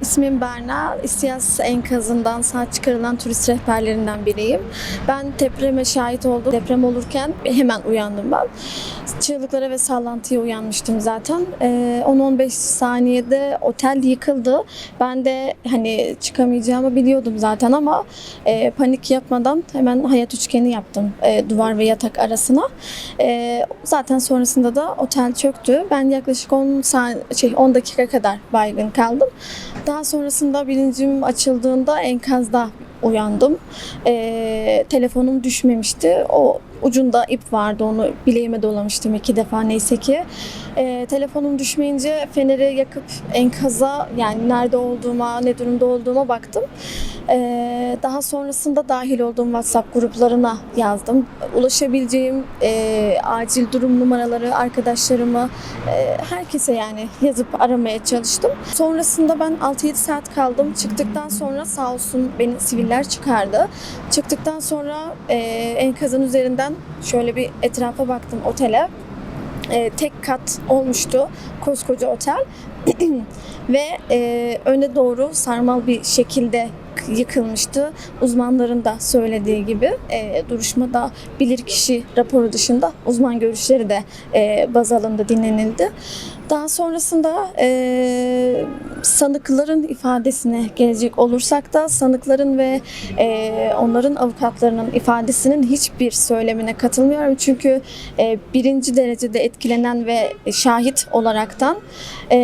İsmim Berna. İstiyas enkazından sağ çıkarılan turist rehberlerinden biriyim. Ben depreme şahit oldum. Deprem olurken hemen uyandım ben. Çığlıklara ve sallantıya uyanmıştım zaten. Ee, 10-15 saniyede otel yıkıldı. Ben de hani çıkamayacağımı biliyordum zaten ama e, panik yapmadan hemen hayat üçgeni yaptım e, duvar ve yatak arasına. E, zaten sonrasında da otel çöktü. Ben yaklaşık 10 saniye, şey 10 dakika kadar baygın kaldım. Daha sonrasında bilincim açıldığında enkazda uyandım. E, telefonum düşmemişti. O ucunda ip vardı onu bileğime dolamıştım iki defa neyse ki. E, telefonum düşmeyince feneri yakıp enkaza yani nerede olduğuma ne durumda olduğuma baktım. E, daha sonrasında dahil olduğum WhatsApp gruplarına yazdım. Ulaşabileceğim e, acil durum numaraları arkadaşlarıma e, herkese yani yazıp aramaya çalıştım. Sonrasında ben 6-7 saat kaldım. Çıktıktan sonra sağ olsun beni siviller çıkardı. Çıktıktan sonra e, enkazın üzerinden şöyle bir etrafa baktım otele. E, tek kat olmuştu koskoca otel ve e, öne doğru sarmal bir şekilde yıkılmıştı. Uzmanların da söylediği gibi e, duruşmada bilirkişi raporu dışında uzman görüşleri de e, baz alındı, dinlenildi. Daha sonrasında e, sanıkların ifadesine gelecek olursak da sanıkların ve e, onların avukatlarının ifadesinin hiçbir söylemine katılmıyorum. Çünkü e, birinci derecede etkilenen ve şahit olaraktan e,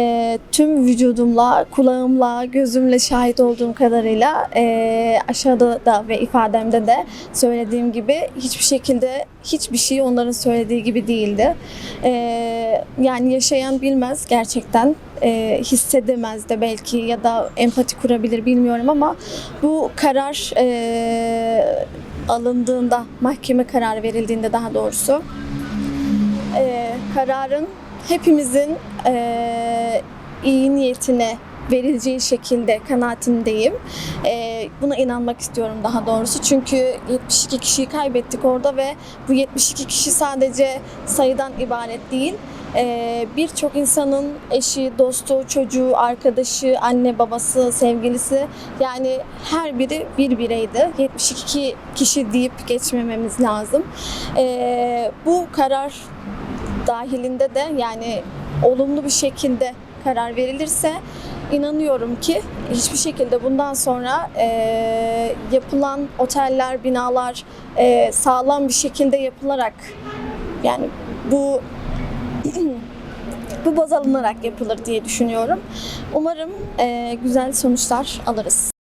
tüm vücudumla, kulağımla, gözümle şahit olduğum kadarıyla e, aşağıda da ve ifademde de söylediğim gibi hiçbir şekilde hiçbir şey onların söylediği gibi değildi. E, yani yaşayan bilmez gerçekten e, hissedemez de belki ya da empati kurabilir bilmiyorum ama bu karar e, alındığında mahkeme kararı verildiğinde daha doğrusu e, kararın hepimizin e, iyi niyetine verileceği şekilde kanaatindeyim. E, buna inanmak istiyorum daha doğrusu. Çünkü 72 kişiyi kaybettik orada ve bu 72 kişi sadece sayıdan ibaret değil. E, Birçok insanın eşi, dostu, çocuğu, arkadaşı, anne, babası, sevgilisi yani her biri bir bireydi. 72 kişi deyip geçmememiz lazım. E, bu karar dahilinde de yani olumlu bir şekilde karar verilirse inanıyorum ki hiçbir şekilde bundan sonra e, yapılan oteller, binalar e, sağlam bir şekilde yapılarak yani bu bu baz alınarak yapılır diye düşünüyorum. Umarım e, güzel sonuçlar alırız.